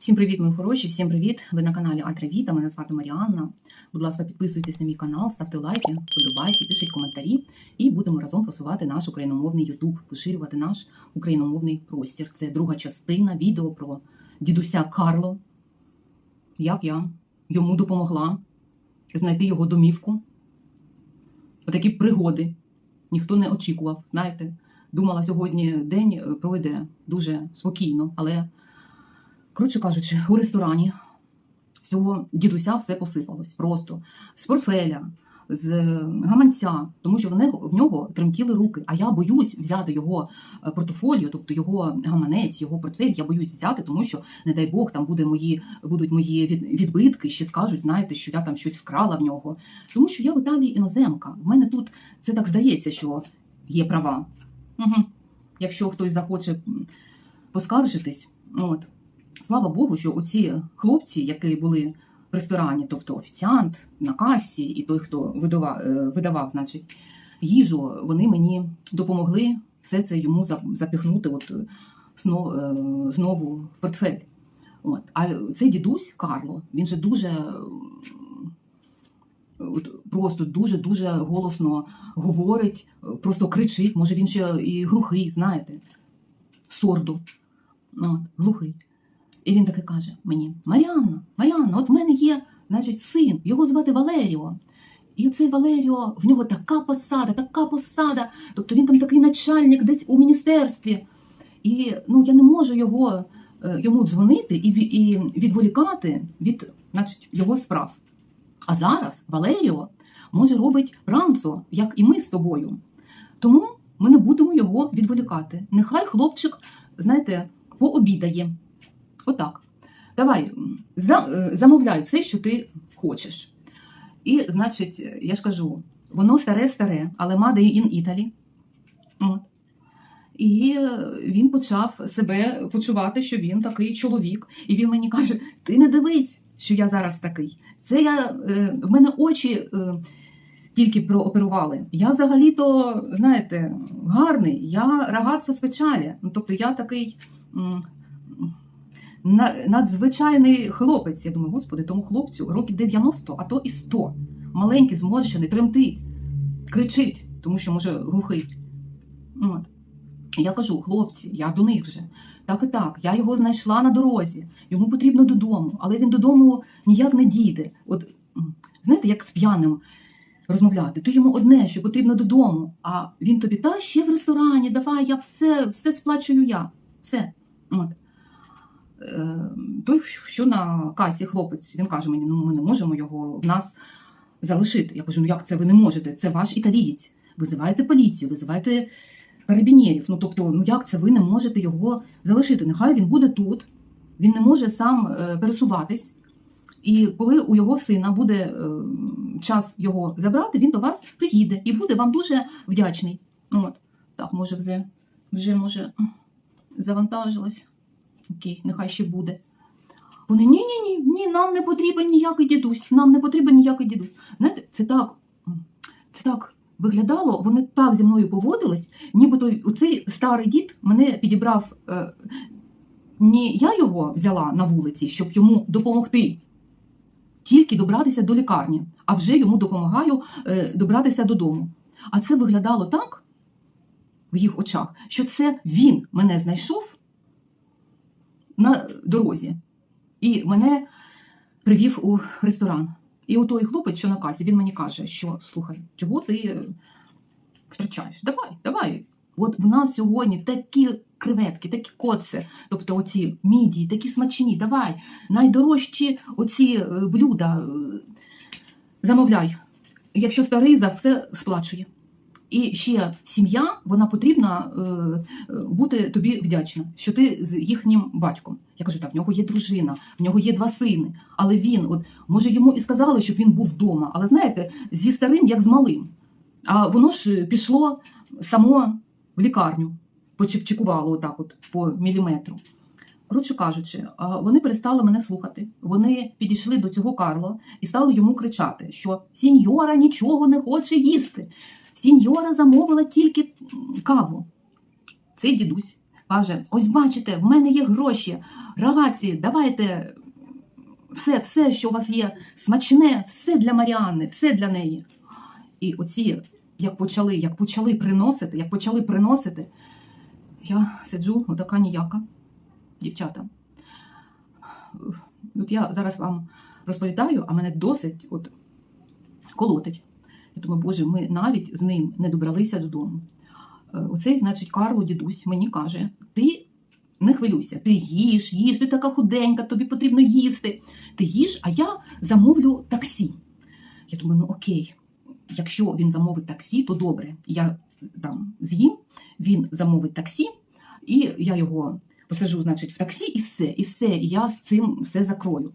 Всім привіт, мої хороші, всім привіт! Ви на каналі Альтравіта, мене звати Маріанна. Будь ласка, підписуйтесь на мій канал, ставте лайки, подобайки, пишіть коментарі і будемо разом просувати наш україномовний Ютуб, поширювати наш україномовний простір. Це друга частина відео про дідуся Карло, як я йому допомогла знайти його домівку. Отакі пригоди ніхто не очікував. Знаєте, думала, сьогодні день пройде дуже спокійно, але. Коротше кажучи, у ресторані цього дідуся все посипалось просто з портфеля, з гаманця, тому що в нього, в нього тремтіли руки. А я боюсь взяти його е, портфоліо, тобто його гаманець, його портфель. Я боюсь взяти, тому що, не дай Бог, там буде мої, будуть мої відбитки, ще скажуть, знаєте, що я там щось вкрала в нього. Тому що я в Італії іноземка. В мене тут це так здається, що є права. Угу. Якщо хтось захоче поскаржитись, от. Слава Богу, що оці хлопці, які були в ресторані, тобто офіціант на касі і той, хто видавав, видавав значить, їжу, вони мені допомогли все це йому за- запіхнути от, знову, знову в портфель. От. А цей дідусь Карло, він же дуже от, просто дуже-дуже голосно говорить, просто кричить, може він ще і глухий, знаєте, сорду. От, глухий. І він таки каже мені: Маріанна, Маріанна, от в мене є значить, син, його звати Валеріо. І цей Валеріо, в нього така посада, така посада. Тобто він там такий начальник десь у міністерстві. І ну, я не можу його, е, йому дзвонити і, і відволікати від значить, його справ. А зараз Валеріо може робить ранцо, як і ми з тобою. Тому ми не будемо його відволікати. Нехай хлопчик, знаєте, пообідає. Отак. Давай, е, замовляй все, що ти хочеш. І, значить, я ж кажу, воно старе-старе, але made in Italy. От. І він почав себе почувати, що він такий чоловік. І він мені каже: ти не дивись, що я зараз такий. Це я, е, в мене очі е, тільки прооперували. Я взагалі-то, знаєте, гарний, я рагацо спечалі. Ну, тобто я такий. Надзвичайний хлопець. Я думаю, господи, тому хлопцю років 90, а то і 100. Маленький, зморщений, тремтить, кричить, тому що може глухий. От. Я кажу, хлопці, я до них вже. Так і так, я його знайшла на дорозі. Йому потрібно додому, але він додому ніяк не дійде. От знаєте, як з п'яним розмовляти. Ти йому одне, що потрібно додому, а він тобі та ще в ресторані, давай, я все, все сплачую я. Все. От. Е, той, що на касі хлопець, він каже мені, ну ми не можемо його в нас залишити. Я кажу, ну як це ви не можете? Це ваш італієць. Визивайте поліцію, визивайте карабінєрів. Ну тобто, ну як це ви не можете його залишити? Нехай він буде тут, він не може сам е, пересуватись. І коли у його сина буде е, час його забрати, він до вас приїде і буде вам дуже вдячний. От. Так, може, вже, вже може завантажилось. Окей, нехай ще буде. Вони ні, ні, ні, ні, нам не потрібен ніякий дідусь, нам не потрібен ніякий дідусь. Знаєте, це так, це так виглядало, вони так зі мною поводились, нібито цей старий дід мене підібрав. Е, не я його взяла на вулиці, щоб йому допомогти. Тільки добратися до лікарні, а вже йому допомагаю е, добратися додому. А це виглядало так в їх очах, що це він мене знайшов на дорозі і мене привів у ресторан. І у той хлопець, що на касі, він мені каже, що слухай, чого ти е, втрачаєш? Давай, давай. От в нас сьогодні такі креветки, такі коци, тобто оці мідії, такі смачні, давай, найдорожчі оці е, блюда е, замовляй. Якщо старий за все сплачує. І ще сім'я, вона потрібна е, е, бути тобі вдячна, що ти з їхнім батьком. Я кажу, так, в нього є дружина, в нього є два сини, але він, от може йому і сказали, щоб він був вдома, але знаєте, зі старим як з малим. А воно ж пішло само в лікарню, почепчикувало отак, от по міліметру. Коротше кажучи, вони перестали мене слухати. Вони підійшли до цього Карло і стали йому кричати, що сіньора нічого не хоче їсти. Сіньора замовила тільки каву. Цей дідусь каже: ось бачите, в мене є гроші. рагації, давайте все, все, що у вас є, смачне, все для Маріанни, все для неї. І оці, як почали, як почали приносити, як почали приносити, я сиджу, отака ніяка, дівчата. От я зараз вам розповідаю, а мене досить от колотить. Я думаю, боже, ми навіть з ним не добралися додому. Е, Оцей, значить, Карло, дідусь, мені каже: ти не хвилюйся, ти їж, їж, ти така худенька, тобі потрібно їсти. Ти їж, а я замовлю таксі. Я думаю, ну окей, якщо він замовить таксі, то добре. Я там з'їм, він замовить таксі, і я його посажу, значить, в таксі, і все, і все, і я з цим все закрою.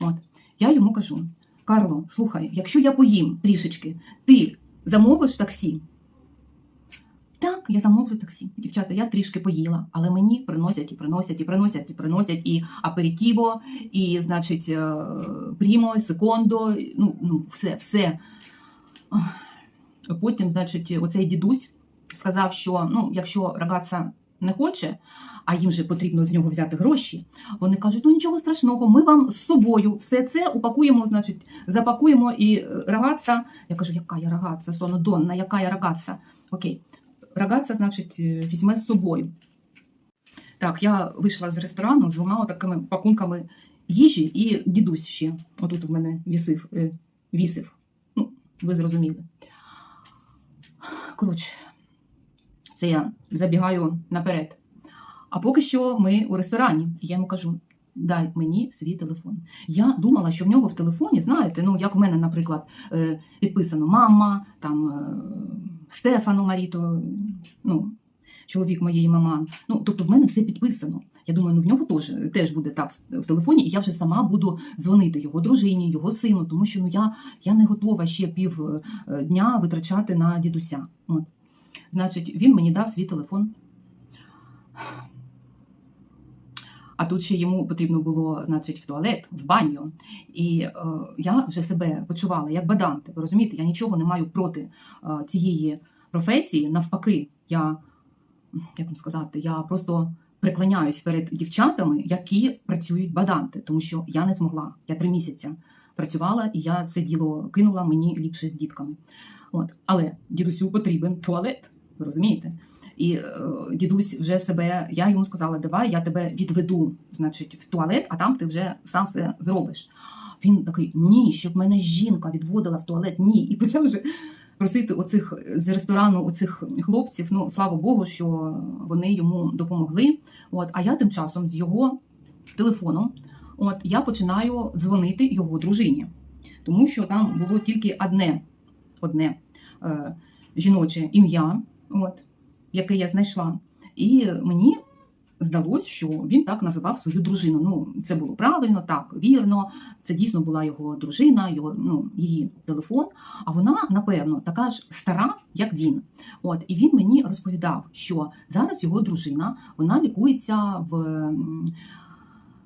От. Я йому кажу: Карло, слухай, якщо я поїм трішечки, ти замовиш таксі? Так, я замовлю таксі. Дівчата, я трішки поїла, але мені приносять і приносять, і приносять, і приносять і аперитіво, і, значить, е, прімо, секондо, ну, ну все, все. Потім, значить, оцей дідусь сказав, що ну, якщо рагаця не хоче, а їм же потрібно з нього взяти гроші, вони кажуть, ну нічого страшного, ми вам з собою все це упакуємо, значить, запакуємо і е. Я кажу, яка я рагаця, соно Донна, яка я рагаця? Окей, рагаця, значить, е, візьме з собою. Так, я вийшла з ресторану з двома такими пакунками їжі і дідусь ще. Отут в мене вісив, е, вісив. Ну, ви зрозуміли. Коротше, це я забігаю наперед. А поки що ми у ресторані, і я йому кажу: дай мені свій телефон. Я думала, що в нього в телефоні, знаєте, ну як в мене, наприклад, е, підписано мама, там е, Стефано Маріто, ну, чоловік моєї маман. Ну, тобто в мене все підписано. Я думаю, ну в нього теж, теж буде так в, в телефоні, і я вже сама буду дзвонити його дружині, його сину, тому що ну я, я не готова ще пів е, дня витрачати на дідуся. От. Значить, він мені дав свій телефон. А тут ще йому потрібно було, значить, в туалет, в баню. І е, я вже себе почувала як баданти. Ви розумієте, я нічого не маю проти е, цієї професії. Навпаки, я як вам сказати, я просто преклоняюсь перед дівчатами, які працюють баданти, тому що я не змогла. Я три місяці працювала, і я це діло кинула мені ліпше з дітками. От, але дідусю потрібен туалет. Ви розумієте? І е, дідусь вже себе, я йому сказала, давай я тебе відведу, значить, в туалет, а там ти вже сам все зробиш. Він такий, ні, щоб мене жінка відводила в туалет, ні. І почав вже просити оцих з ресторану оцих хлопців. Ну, слава Богу, що вони йому допомогли. От, а я тим часом з його телефоном, от я починаю дзвонити його дружині, тому що там було тільки одне, одне е, жіноче ім'я. От яке я знайшла. І мені здалося, що він так називав свою дружину. Ну, це було правильно, так, вірно. Це дійсно була його дружина, його, ну, її телефон. А вона, напевно, така ж стара, як він. От, і він мені розповідав, що зараз його дружина вона лікується в.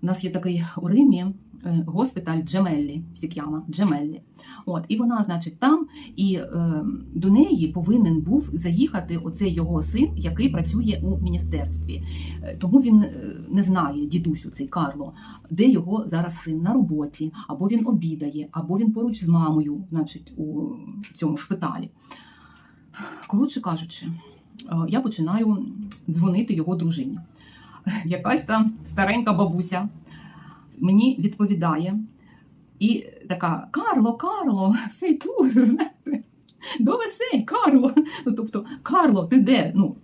У нас є такий у Римі е, госпіталь Джемеллі, Сік'яма, Джемеллі. От, і вона, значить, там, і е, до неї повинен був заїхати оцей його син, який працює у міністерстві. Е, Тому він е, не знає, дідусю цей Карло, де його зараз син на роботі, або він обідає, або він поруч з мамою, значить, у цьому шпиталі. Коротше кажучи, я починаю дзвонити його дружині. Якась там старенька бабуся мені відповідає. І така Карло, Карло, сей тут, знаєте, до весей, Карло. Ну, тобто, Карло, ти де? Ну,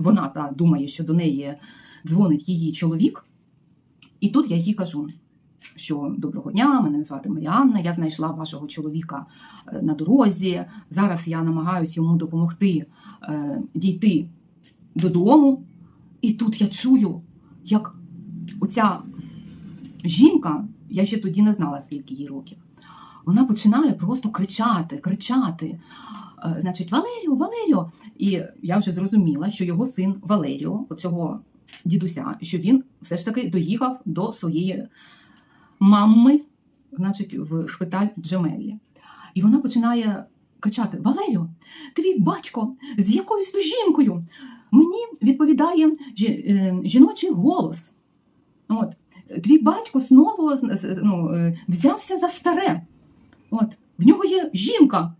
вона та думає, що до неї дзвонить її чоловік. І тут я їй кажу, що доброго дня, мене звати Маріанна, я знайшла вашого чоловіка е, на дорозі. Зараз я намагаюся йому допомогти е, дійти додому. І тут я чую, як оця жінка, я ще тоді не знала, скільки їй років, вона починає просто кричати, кричати. Е, Значить, Валеріо, Валеріо. І я вже зрозуміла, що його син Валеріо, оцього дідуся, що він все ж таки доїхав до своєї мами, значить, в шпиталь Джемеллі. І вона починає кричати: Валеріо, твій батько з якоюсь жінкою. Мені відповідає е, жіночий голос. От. твій батько знову е, ну, е, взявся за старе. От, в нього є жінка.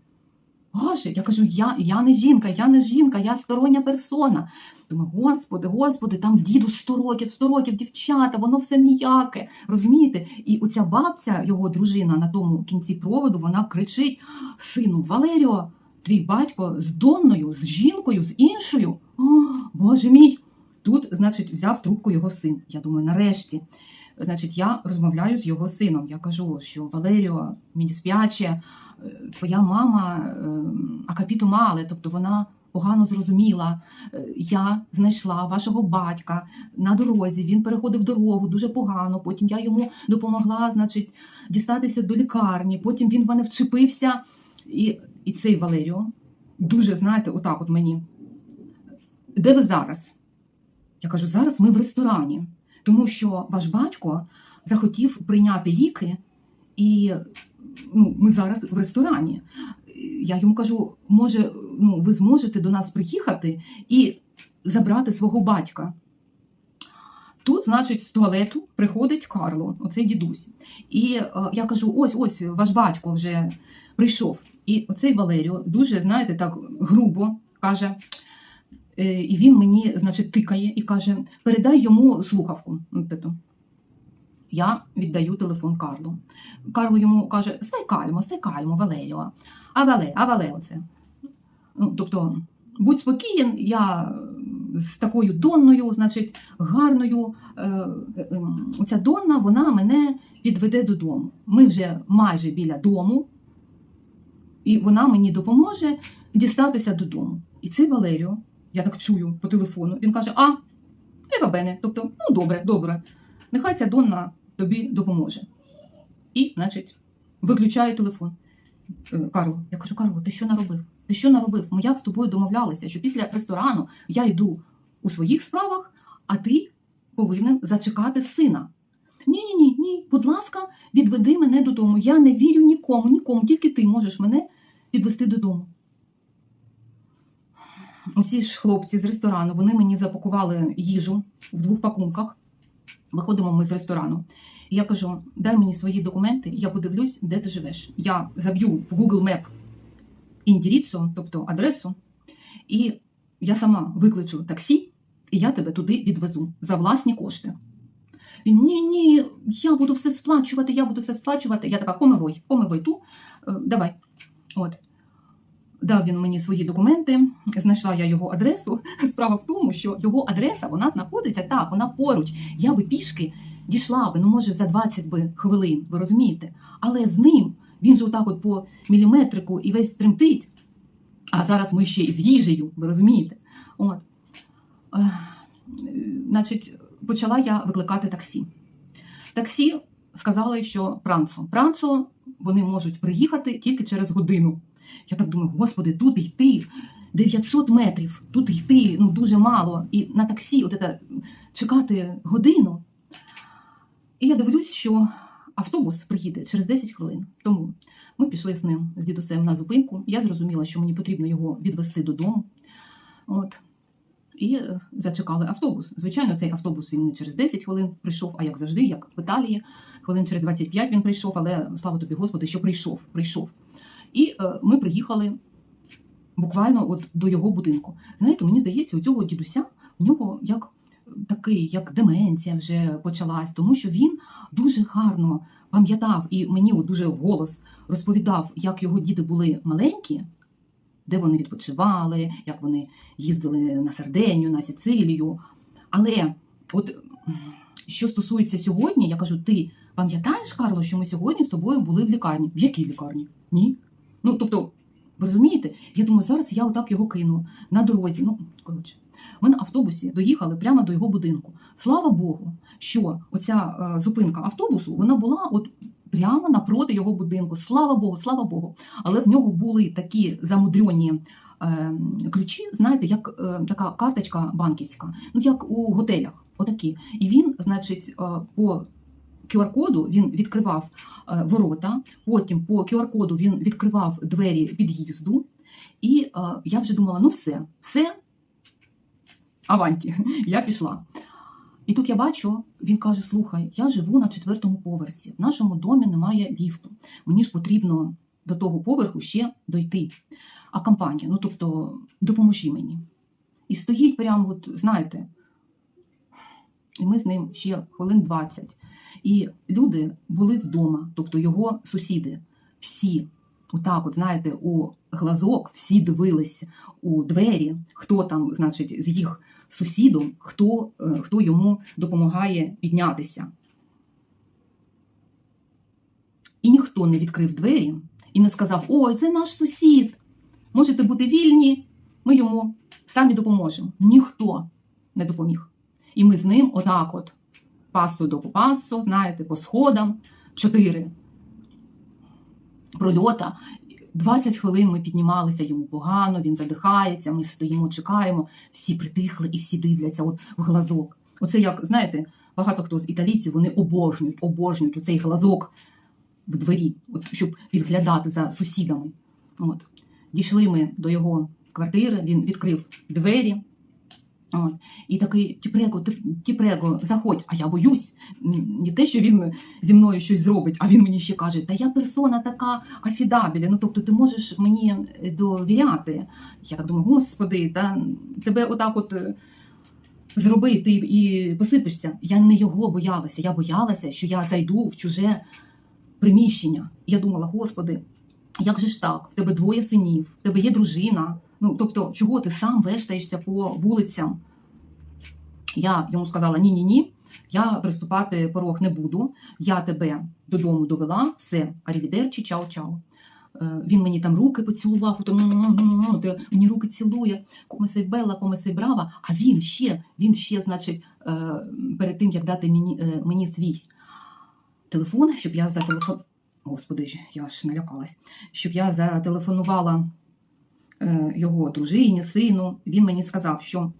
Боже, я кажу, я, я не жінка, я не жінка, я стороння персона. Думаю, господи, господи, там діду 100 років, 100 років, дівчата, воно все ніяке. Розумієте? І оця бабця, його дружина на тому кінці проводу, вона кричить: Сину, Валеріо, твій батько з Донною, з жінкою, з іншою. О, Боже мій. Тут, значить, взяв трубку його син. Я думаю, нарешті. Значить, я розмовляю з його сином. Я кажу, що Валеріо, мені спяче, е, твоя мама е, акапіту мале, тобто вона погано зрозуміла. Е, Я знайшла вашого батька на дорозі. Він переходив дорогу дуже погано. Потім я йому допомогла, значить, дістатися до лікарні. Потім він в мене вчепився. І, і цей Валеріо дуже, знаєте, отак от мені. Де ви зараз? Я кажу, зараз ми в ресторані, тому що ваш батько захотів прийняти ліки, і ну, ми зараз в ресторані. Я йому кажу, може, ну, ви зможете до нас приїхати і забрати свого батька. Тут, значить, з туалету приходить Карло, оцей дідусь. І е, я кажу: ось, ось ваш батько вже прийшов. І оцей Валеріо дуже, знаєте, так грубо каже. Е, І він мені, значить, тикає і каже: передай йому слухавку. Я віддаю телефон Карлу. Карло йому каже: стай кальмо, стай кальмо, Валеріо. А Вале, а Вале оце. Ну, тобто, будь спокієн, я з такою донною, значить, гарною. Е, е, е, оця донна, вона мене відведе додому. Ми вже майже біля дому, і вона мені допоможе дістатися додому. І цей Валеріо, я так чую по телефону, він каже: А, Ева Бене, тобто, ну добре, добре, нехай ця Донна тобі допоможе. І, значить, виключаю телефон. Е, Карло, я кажу, Карло, ти що наробив? Ти що наробив? Ми як з тобою домовлялися, що після ресторану я йду у своїх справах, а ти повинен зачекати сина. Ні, ні, ні, ні, будь ласка, відведи мене додому. Я не вірю нікому, нікому, тільки ти можеш мене відвести додому. Оці ж хлопці з ресторану, вони мені запакували їжу в двох пакунках. Виходимо ми з ресторану. І я кажу: дай мені свої документи, я подивлюсь, де ти живеш. Я заб'ю в Google Map індіріцу, тобто адресу, і я сама викличу таксі, і я тебе туди відвезу за власні кошти. Він ні, ні, я буду все сплачувати, я буду все сплачувати. Я така, помивай, помивай ту, е, давай. От. Дав він мені свої документи, знайшла я його адресу. Справа в тому, що його адреса вона знаходиться так, вона поруч. Я би пішки дійшла би, ну може за 20 би хвилин, ви розумієте? Але з ним він же отак от по міліметрику і весь тремтить. А зараз ми ще із їжею, ви розумієте? От. Е, Значить, почала я викликати таксі. Таксі сказали, що пранцо. Пранцо вони можуть приїхати тільки через годину. Я так думаю, господи, тут йти 900 метрів, тут йти ну, дуже мало. І на таксі от це, чекати годину. І я дивлюсь, що автобус приїде через 10 хвилин. Тому ми пішли з ним, з дідусем на зупинку. Я зрозуміла, що мені потрібно його відвести додому. От. І е, зачекали автобус. Звичайно, цей автобус він не через 10 хвилин прийшов, а як завжди, як в Італії. Хвилин через 25 він прийшов, але слава тобі, Господи, що прийшов. прийшов. І е, ми приїхали буквально от до його будинку. Знаєте, мені здається, у цього дідуся в нього як такий, як деменція вже почалась, тому що він дуже гарно пам'ятав і мені дуже вголос розповідав, як його діти були маленькі, де вони відпочивали, як вони їздили на Сарденію, на Сицилію. Але от що стосується сьогодні, я кажу, ти пам'ятаєш, Карло, що ми сьогодні з тобою були в лікарні? В якій лікарні? Ні. Ну, тобто, ви розумієте? Я думаю, зараз я отак його кину на дорозі. Ну, коротше, ми на автобусі доїхали прямо до його будинку. Слава Богу, що оця е, зупинка автобусу вона була от прямо напроти його будинку. Слава Богу, слава Богу. Але в нього були такі замудрені е, ключі, знаєте, як е, така карточка банківська, ну як у готелях. Отакі. І він, значить, е, по QR-коду він відкривав е, ворота, потім по QR-коду він відкривав двері під'їзду. І е, я вже думала, ну все, все, аванті, я пішла. І тут я бачу, він каже: слухай, я живу на четвертому поверсі. В нашому домі немає ліфту. Мені ж потрібно до того поверху ще дойти. А компанія, ну тобто, допоможи мені. І стоїть прямо, от, знаєте, і ми з ним ще хвилин 20. І люди були вдома, тобто його сусіди, всі, отак, от, знаєте, у глазок, всі дивились у двері, хто там, значить, з їх сусідом, хто, е, хто йому допомагає піднятися. І ніхто не відкрив двері і не сказав: Ой, це наш сусід. Можете бути вільні, ми йому самі допоможемо. Ніхто не допоміг. І ми з ним отак от пасо до пасо, знаєте, по сходам, чотири прольота. 20 хвилин ми піднімалися, йому погано, він задихається, ми стоїмо, чекаємо, всі притихли і всі дивляться от в глазок. Оце як, знаєте, багато хто з італійців вони обожнюють, обожнюють оцей глазок в двері, от, щоб підглядати за сусідами. От. Дійшли ми до його квартири, він відкрив двері. От. І такий Тіпрего, Тіпрего, заходь, а я боюсь. Не те, що він зі мною щось зробить, а він мені ще каже, та я персона така афідабіля, ну тобто ти можеш мені довіряти. Я так думаю, господи, та тебе отак от е, зробити і посипешся. Я не його боялася, я боялася, що я зайду в чуже приміщення. Я думала, господи, як же ж так? В тебе двоє синів, в тебе є дружина. Ну, тобто, чого ти сам вештаєшся по вулицям? Я йому сказала: ні, ні, я приступати порог не буду. Я тебе додому довела, все, арівідерчі, чао-чао. Е, Він мені там руки поцілував, ти мені руки цілує, комесей Белла, комесей Брава. А він ще, він ще, значить, перед тим, як дати мені, мені свій телефон, щоб я зателефон... Господи, я ж налякалась, щоб я зателефонувала його дружині, сину, він мені сказав, що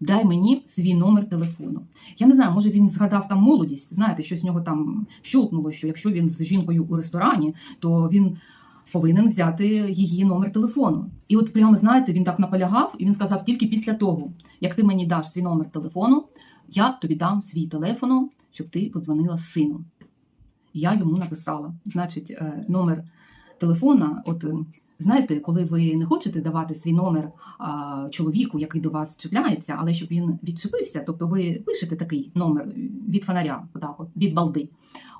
дай мені свій номер телефону. Я не знаю, може він згадав там молодість, знаєте, що з нього там щолкнуло, що якщо він з жінкою у ресторані, то він повинен взяти її номер телефону. І от прямо, знаєте, він так наполягав, і він сказав, тільки після того, як ти мені даш свій номер телефону, я тобі дам свій телефон, щоб ти подзвонила сину. Я йому написала, значить, е, номер телефона, от е, Знаєте, коли ви не хочете давати свій номер а, чоловіку, який до вас чіпляється, але щоб він відчепився, тобто ви пишете такий номер від фонаря, отак от, від балди.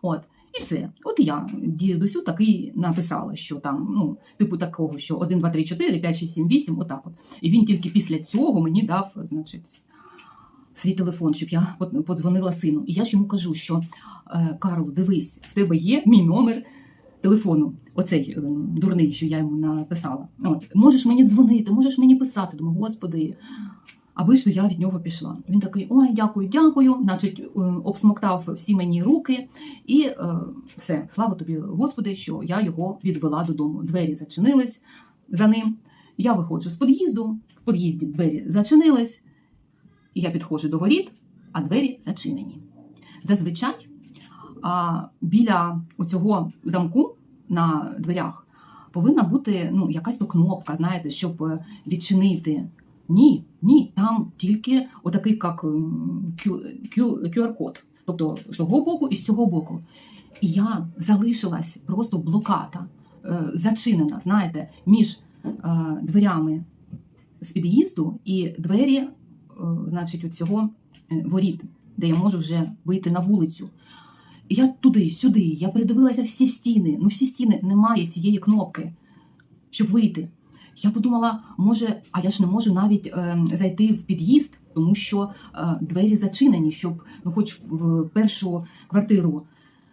От, і все. От я дідусю такий написала, що там, ну, типу такого, що 1, 2, 3, 4, 5, 6, 7, 8, отак от. І він тільки після цього мені дав, значить, свій телефон, щоб я под- подзвонила сину. І я ж йому кажу, що е, Карло, дивись, в тебе є мій номер телефону, оцей е, дурний, що я йому написала. От, можеш мені дзвонити, можеш мені писати. Думаю, господи, аби ж я від нього пішла. Він такий: ой, дякую, дякую. Значить, е, обсмоктав всі мені руки, і е, все, слава тобі, Господи, що я його відвела додому. Двері зачинились за ним. Я виходжу з під'їзду, в під'їзді двері зачинились, я підходжу до воріт, а двері зачинені. Зазвичай а, біля оцього замку на дверях повинна бути ну, якась то кнопка, знаєте, щоб е, відчинити. Ні, ні, там тільки отакий як QR-код. Тобто з того боку і з цього боку. І я залишилась просто блокада, е, зачинена, знаєте, між е, дверями з під'їзду і двері, значить, у цього воріт, де я можу вже вийти на вулицю. Я туди, сюди, я передивилася всі стіни. Ну, всі стіни немає цієї кнопки, щоб вийти. Я подумала, може, а я ж не можу навіть е, зайти в під'їзд, тому що е, двері зачинені, щоб ну, хоч в першу квартиру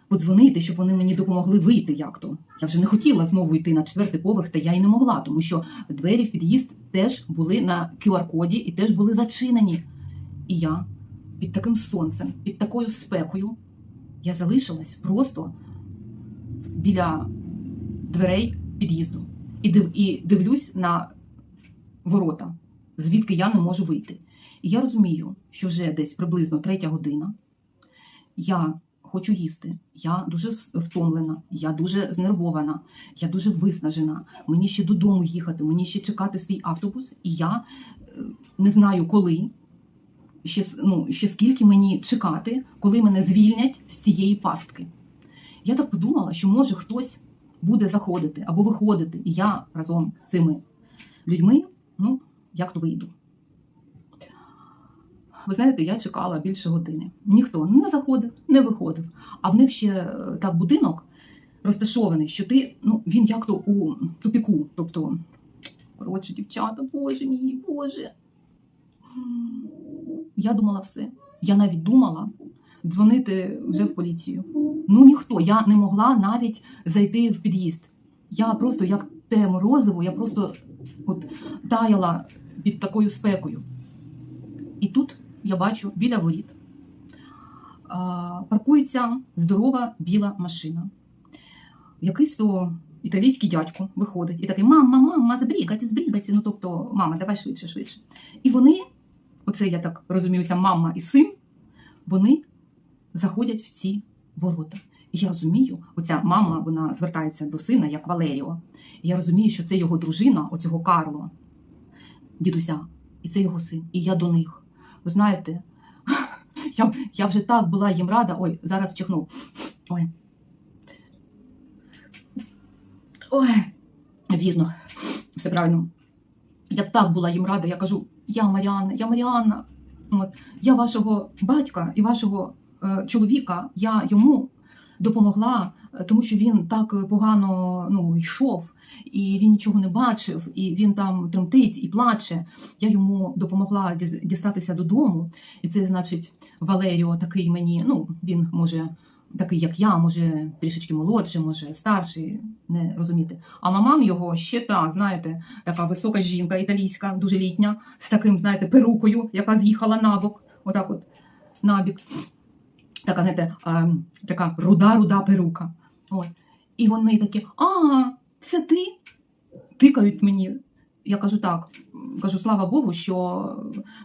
подзвонити, щоб вони мені допомогли вийти як то. Я вже не хотіла знову йти на четвертий поверх, та я й не могла, тому що двері в під'їзд теж були на QR-коді і теж були зачинені. І я під таким сонцем, під такою спекою, я залишилась просто біля дверей під'їзду і, див, і дивлюсь на ворота, звідки я не можу вийти. І я розумію, що вже десь приблизно третя година. Я хочу їсти. Я дуже втомлена, я дуже знервована, я дуже виснажена. Мені ще додому їхати, мені ще чекати свій автобус, і я е, не знаю коли. Ще, ну, ще скільки мені чекати, коли мене звільнять з цієї пастки. Я так подумала, що може хтось буде заходити або виходити, і я разом з цими людьми, ну, як то вийду. Ви знаєте, я чекала більше години. Ніхто не заходив, не виходив. А в них ще е, так будинок розташований, що ти, ну, він як то у тупіку. Тобто, коротше, дівчата, боже мій, боже. Я думала все. Я навіть думала дзвонити вже в поліцію. Ну ніхто, я не могла навіть зайти в під'їзд. Я просто, як те морозиво, я просто от таяла під такою спекою. І тут я бачу біля воріт а, паркується здорова біла машина. Якийсь то італійський дядько виходить і такий: мама, мама, збрігайте, збрігайте. Ну тобто, мама, давай швидше, швидше. І вони, оце я так розумію, ця мама і син, вони заходять в ці ворота. І я розумію, оця мама вона звертається до сина як Валеріо. І я розумію, що це його дружина, оцього Карло, дідуся, і це його син. І я до них. Ви знаєте, я, я вже так була їм рада. Ой, зараз чихну. Ой. Ой, вірно, все правильно. Я так була їм рада. Я кажу: я Маріанна, я Маріанна. От, я вашого батька і вашого е, чоловіка, я йому допомогла, е, тому що він так погано ну, йшов, і він нічого не бачив, і він там тремтить і плаче. Я йому допомогла дістатися додому. І це, значить, Валеріо такий мені, ну, він може такий, як я, може трішечки молодший, може старший, не розуміти. А маман його ще та, знаєте, така висока жінка італійська, дуже літня, з таким, знаєте, перукою, яка з'їхала на бок, отак от набік. Така, знаєте, а, така руда-руда перука. От. І вони такі: а, це ти? Тикають мені. Я кажу так, кажу, слава Богу, що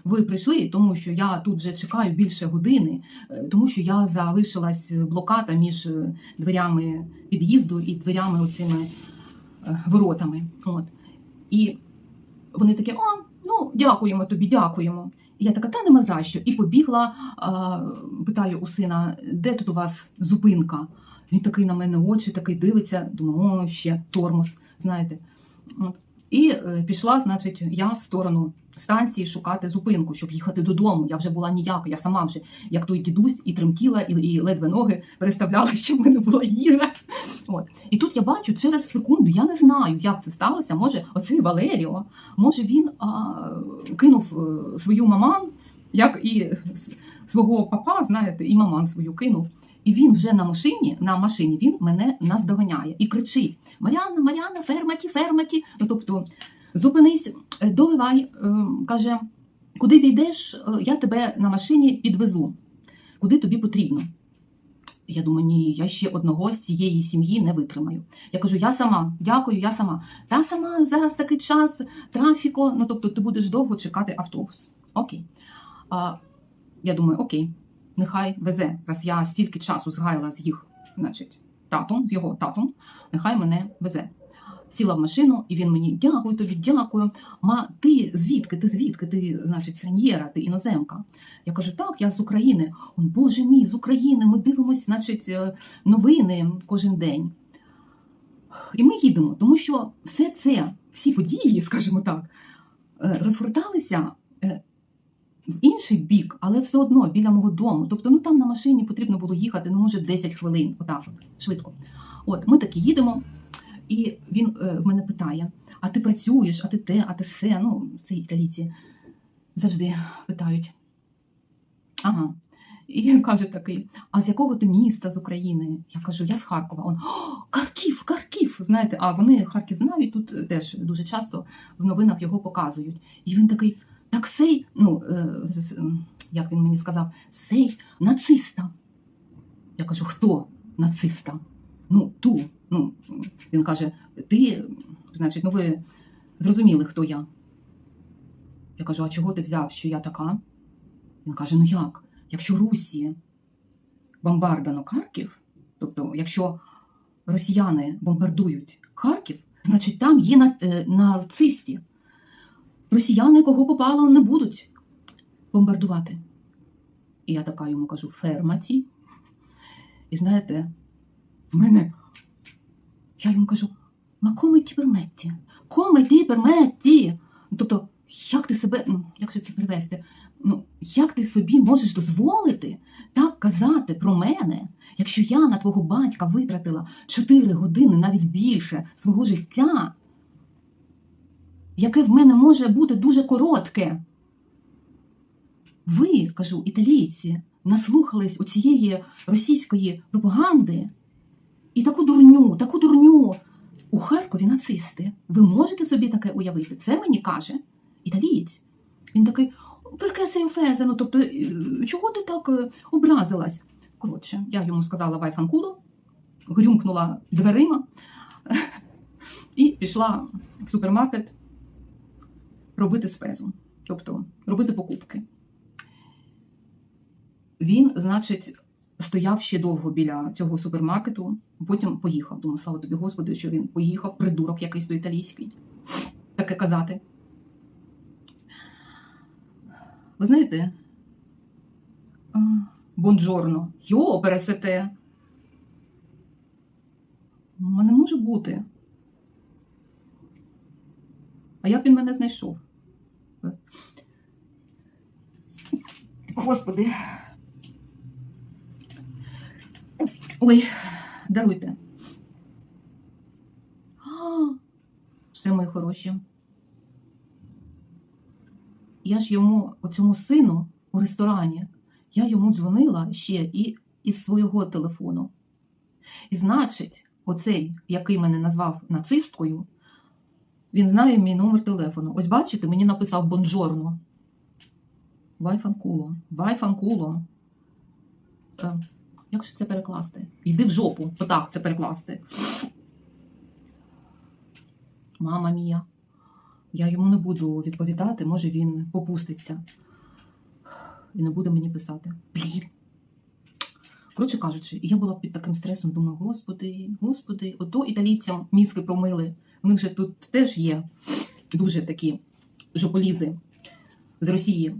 ви прийшли, тому що я тут вже чекаю більше години, е, тому що я залишилась блокада між е, дверями під'їзду і дверями оцими е, воротами. От. І вони такі, о, ну дякуємо тобі, дякуємо. І я така, та нема за що. І побігла, а, питаю у сина, де тут у вас зупинка? Він такий на мене очі, такий дивиться, думаю, о, ще тормоз, знаєте. От. І е, пішла, значить, я в сторону станції шукати зупинку, щоб їхати додому. Я вже була ніяка, я сама вже, як той дідусь, і тремтіла, і, і ледве ноги переставляла, щоб в мене була їжа. От. І тут я бачу через секунду, я не знаю, як це сталося. Може, оцей Валеріо, може він а, кинув е, свою маман, як і свого папа, знаєте, і маман свою кинув. І він вже на машині, на машині він мене наздоганяє і кричить: Маріанна, Маріанна, ферматі, ферматі. Ну тобто, зупинись, е, доливай, е, каже, куди ти йдеш, е, я тебе на машині підвезу, куди тобі потрібно. Я думаю, ні, я ще одного з цієї сім'ї не витримаю. Я кажу, я сама, дякую, я сама. Та сама зараз такий час, трафіку, ну тобто ти будеш довго чекати автобус. Окей. А, я думаю, окей, нехай везе, раз я стільки часу згаяла з їх, значить, татом, з його татом, нехай мене везе. Сіла в машину, і він мені дякую тобі, дякую. Ма, ти звідки? Ти звідки? Ти, значить, сраньєра, ти іноземка. Я кажу, так, я з України. Он, Боже мій, з України. Ми дивимося, значить, е, новини кожен день. І ми їдемо, тому що все це, всі події, скажімо так, е, розгорталися е, в інший бік, але все одно біля мого дому. Тобто, ну там на машині потрібно було їхати, ну може 10 хвилин, отак, от, швидко. От, ми таки їдемо, і він е, в мене питає: а ти працюєш, а ти те, а ти все. Ну, це італійці завжди питають. Ага. І каже такий: а з якого ти міста з України? Я кажу, я з Харкова. Он «О, Харків, Харків. Знаєте, а вони Харків знають, тут теж дуже часто в новинах його показують. І він такий, так сей, ну е, як він мені сказав, сей нациста. Я кажу, хто нациста? Ну, ту. Ну, він каже, ти, значить, ну ви зрозуміли, хто я. Я кажу, а чого ти взяв, що я така? Він каже: ну як? Якщо Русі бомбардано Харків, тобто, якщо росіяни бомбардують Харків, значить там є е, нацисті. Росіяни, кого попало, не будуть бомбардувати. І я така йому кажу ферматі. І знаєте, в мене, я йому кажу, ма коме ті перметті? Коме ті перметті? Ну, Тобто, як ти себе, ну, як же це привести? Ну, як ти собі можеш дозволити так казати про мене, якщо я на твого батька витратила 4 години, навіть більше свого життя, яке в мене може бути дуже коротке? Ви, кажу, італійці, наслухались у цієї російської пропаганди і таку дурню, таку дурню. У Харкові нацисти. Ви можете собі таке уявити? Це мені каже італієць. Він такий, перке сей ну тобто, е, чого ти так е, образилась? Коротше, я йому сказала вайфанкуло, грюмкнула дверима і пішла в супермаркет робити спезу, тобто робити покупки. Він, значить, стояв ще довго біля цього супермаркету, потім поїхав. Думаю, слава тобі, Господи, що він поїхав, придурок якийсь то італійський. Таке казати. Ви знаєте, а, бонджорно, йо, пересете. Ма не може бути. А як він мене знайшов? Господи. Ой, даруйте. Все мої хороші. Я ж йому, оцьому сину у ресторані, я йому дзвонила ще і із свого телефону. І значить, оцей, який мене назвав нацисткою, він знає мій номер телефону. Ось бачите, мені написав бонжорно. Вайфанкуло. Вайфанкуло. Як же це перекласти? Йди в жопу. Отак це перекласти. Мама мія. Я йому не буду відповідати, може він попуститься і не буде мені писати. Блін. Коротше кажучи, я була під таким стресом, думаю, господи, господи, ото італійцям мізки промили. У них же тут теж є дуже такі жополізи з Росії.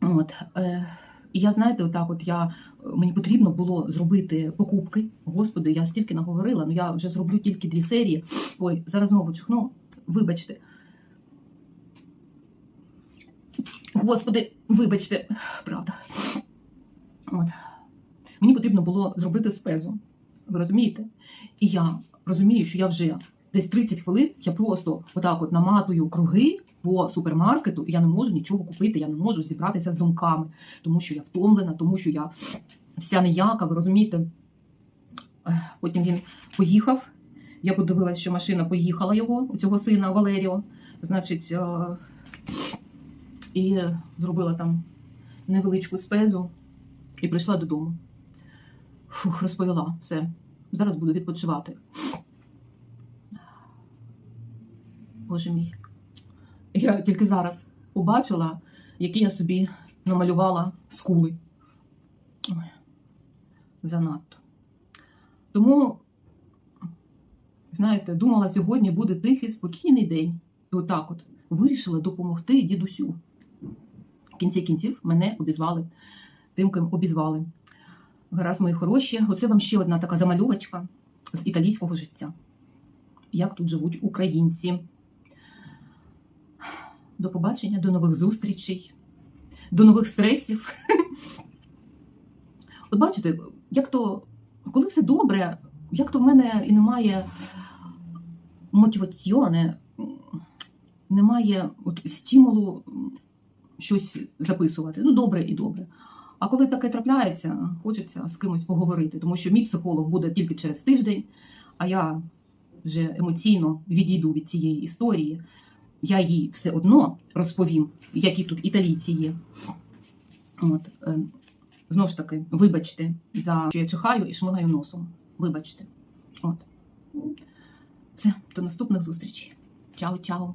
От. Е, і я, знаєте, отак, от я мені потрібно було зробити покупки. Господи, я стільки наговорила, ну я вже зроблю тільки дві серії. Ой, зараз знову чихну, вибачте. Господи, вибачте, правда. От. Мені потрібно було зробити спезу. Ви розумієте? І я розумію, що я вже десь 30 хвилин я просто отак от наматую круги по супермаркету, і я не можу нічого купити, я не можу зібратися з думками, тому що я втомлена, тому що я вся ніяка, ви розумієте? Потім він поїхав. Я подивилася, що машина поїхала його, у цього сина Валеріо. Значить, е, і зробила там невеличку спезу і прийшла додому. Фух, розповіла все. Зараз буду відпочивати. Боже мій. Я тільки зараз побачила, які я собі намалювала скули. Ой, занадто. Тому, знаєте, думала, сьогодні буде тихий, спокійний день. І отак от вирішила допомогти дідусю. В кінці кінців мене обізвали тим, ким обізвали. Гаразд, мої хороші. Оце вам ще одна така замальовочка з італійського життя. Як тут живуть українці. До побачення, до нових зустрічей, до нових стресів. От бачите, як то, коли все добре, як то в мене і немає мотиваціони, немає от стимулу щось записувати. Ну, добре і добре. А коли таке трапляється, хочеться з кимось поговорити, тому що мій психолог буде тільки через тиждень, а я вже емоційно відійду від цієї історії. Я їй все одно розповім, які тут італійці є. От, е, знову ж таки, вибачте, за що я чихаю і шмигаю носом. Вибачте. От. Все, до наступних зустрічей. Чао-чао.